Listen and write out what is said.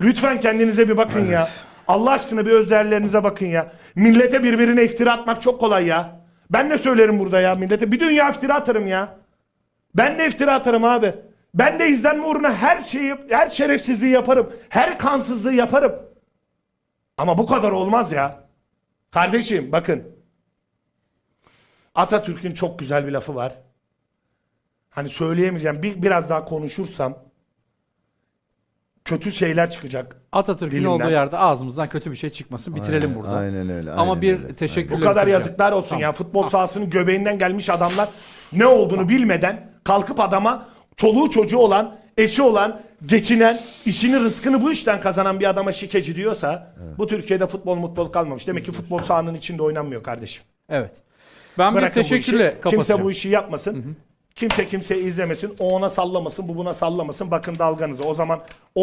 Lütfen kendinize bir bakın ya. Allah aşkına bir öz değerlerinize bakın ya. Millete birbirine iftira atmak çok kolay ya. Ben de söylerim burada ya millete. Bir dünya iftira atarım ya. Ben de iftira atarım abi. Ben de izlenme uğruna her şeyi, her şerefsizliği yaparım. Her kansızlığı yaparım. Ama bu kadar olmaz ya. Kardeşim bakın. Atatürk'ün çok güzel bir lafı var. Hani söyleyemeyeceğim. Bir, biraz daha konuşursam kötü şeyler çıkacak. Atatürk'ün Dilimden. olduğu yerde ağzımızdan kötü bir şey çıkmasın. Bitirelim Aynen, burada. aynen öyle, Ama aynen bir öyle. teşekkür Bu kadar yazıklar olsun ya. Futbol sahasının göbeğinden gelmiş adamlar ne olduğunu bilmeden kalkıp adama çoluğu çocuğu olan, eşi olan, geçinen, işini rızkını bu işten kazanan bir adama şikeci diyorsa bu Türkiye'de futbol mutbol kalmamış. Demek ki futbol sahanın içinde oynanmıyor kardeşim. Evet. Ben bir Bırakın bu teşekkürle kapatacağım. Kimse bu işi yapmasın. Kimse kimseyi izlemesin. O ona sallamasın, bu buna sallamasın. Bakın dalganızı. O zaman o